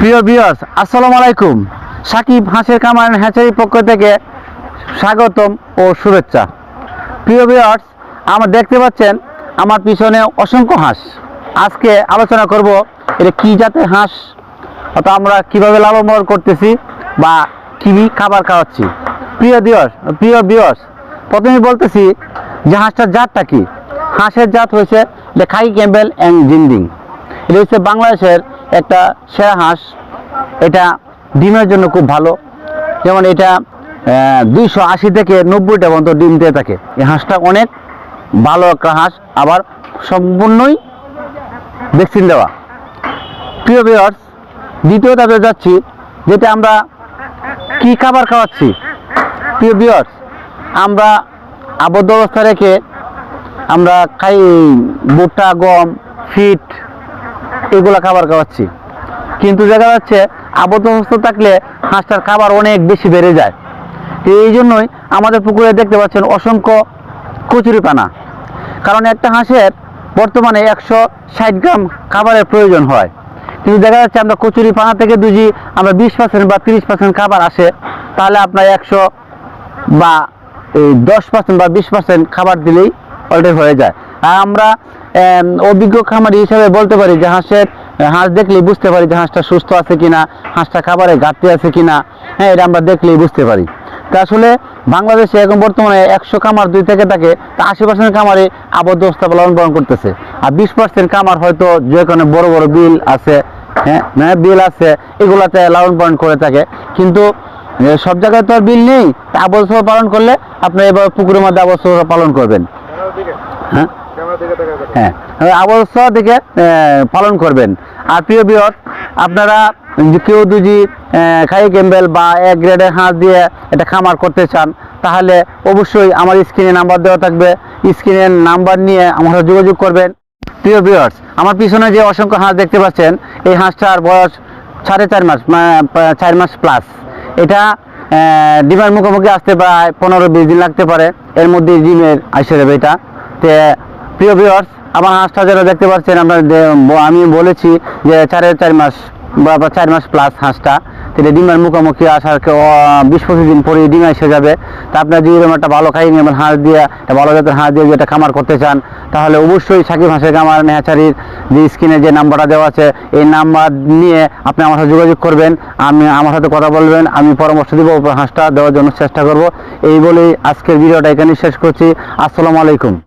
প্রিয় বিয়স আসসালামু আলাইকুম। সাকিব হাঁসের কামার হ্যাচারির পক্ষ থেকে স্বাগতম ও শুভেচ্ছা। প্রিয় বিয়স আমার দেখতে পাচ্ছেন আমার পিছনে অসংখ্য হাঁস। আজকে আলোচনা করব এটা কী জাতের হাঁস, অর্থাৎ আমরা কীভাবে পালন করতেছি বা কী খাবার খাওয়াচ্ছি। প্রিয় দিবস প্রিয় বিয়স প্রথমে বলতেছি যে হাঁসটার জাতটা কি। হাঁসের জাত হয়েছে খাই ক্যাম্বেল অ্যান্ড জিন্ডিং এটা হচ্ছে বাংলাদেশের একটা সেরা হাঁস। এটা ডিমের জন্য খুব ভালো। যেমন এটা দুইশো আশি থেকে নব্বইটা পর্যন্ত ডিম দিয়ে থাকে। এই হাঁসটা অনেক ভালো একটা হাঁস। আবার সম্পূর্ণই ভ্যাকসিন দেওয়া। প্রিয় বিয়ার্স দ্বিতীয় ধাপে যাচ্ছি, যেটা আমরা কি খাবার খাওয়াচ্ছি? প্রিয় বিয়ার্স আমরা আবদ্ধ অবস্থা রেখে আমরা খাই ভুট্টা, গম, ফিট এগুলা খাবার খাওয়াচ্ছি। কিন্তু দেখা যাচ্ছে আবদ্ধ অবস্থা থাকলে হাঁসটার খাবার অনেক বেশি বেড়ে যায়। এই জন্যই আমাদের পুকুরে দেখতে পাচ্ছেন অসংখ্য কচুরিপানা কারণ একটা হাঁসের বর্তমানে একশো ষাট গ্রাম খাবারের প্রয়োজন হয়। কিন্তু দেখা যাচ্ছে আমরা কচুরি পানা থেকে দুজি আমরা বিশ পার্সেন্ট বা তিরিশ পার্সেন্ট খাবার আসে, তাহলে আপনার একশো বা এই দশ পার্সেন্ট বা বিশ পার্সেন্ট খাবার দিলেই অলরেডি হয়ে যায়। আর আমরা অভিজ্ঞ খামারি হিসাবে বলতে পারি যে হাঁসের হাঁস দেখলেই বুঝতে পারি যে হাঁসটা সুস্থ আছে কিনা, হাঁসটা খাবারে ঘাটতি আছে কিনা। হ্যাঁ এটা আমরা দেখলেই বুঝতে পারি। তা আসলে বাংলাদেশে এখন বর্তমানে একশো কামার দুই থেকে থাকে, তা আশি পার্সেন্ট কামারে আবদ্ধ অবস্থা পালন করতেছে। আর বিশ পার্সেন্ট কামার হয়তো যে কোনো বড় বড় বিল আছে হ্যাঁ বিল আছে, এগুলাতে লালন পালন করে থাকে। কিন্তু সব জায়গায় তো আর বিল নেই। আবদ্ধ পালন করলে আপনি এবার পুকুরের মধ্যে আবদ্ধ পালন করবেন। হ্যাঁ? হ্যাঁ অবশ্য দিকে পালন করবেন। আর প্রিয় বিয়র আপনারা কেউ যদি খাই ক্যাম্বেল বা এক গ্রেডের হাঁস দিয়ে এটা খামার করতে চান, তাহলে অবশ্যই আমার স্ক্রিনে নাম্বার দেওয়া থাকবে। স্ক্রিনের নাম্বার নিয়ে আমার যোগাযোগ করবেন। প্রিয় বিয়ার্স আমার পিছনে যে অসংখ্য হাঁস দেখতে পাচ্ছেন, এই হাঁসটার বয়স সাড়ে চার মাস চার মাস প্লাস এটা ডিমের মুখোমুখি আসতে প্রায় পনেরো বিশ দিন লাগতে পারে। এর মধ্যে ডিমের আসে যাবে এটা। তে প্রিয় ভিউয়ার্স আমার হাঁসটা যারা দেখতে পাচ্ছেন, আমরা আমি বলেছি যে চারে চার মাস বা চার মাস প্লাস হাঁসটা, তাহলে ডিমের মুখোমুখি আসার বিশ পঁচিশ দিন পরে ডিম এসে যাবে। তা আপনার যদি একটা ভালো খাই নেবেন হাঁস দিয়ে, একটা ভালো জাতের হাঁস দিয়ে যেটা খামার করতে চান, তাহলে অবশ্যই সাকিব হাঁসের খামার নেহাচারির যে স্ক্রিনে যে নাম্বারটা দেওয়া আছে, এই নাম্বার নিয়ে আপনি আমার সাথে যোগাযোগ করবেন। আমি আমার সাথে কথা বলবেন। আমি পরামর্শ দিব হাঁসটা দেওয়ার জন্য চেষ্টা করব। এই বলেই আজকের ভিডিওটা এখানে শেষ করছি। আসসালামু আলাইকুম।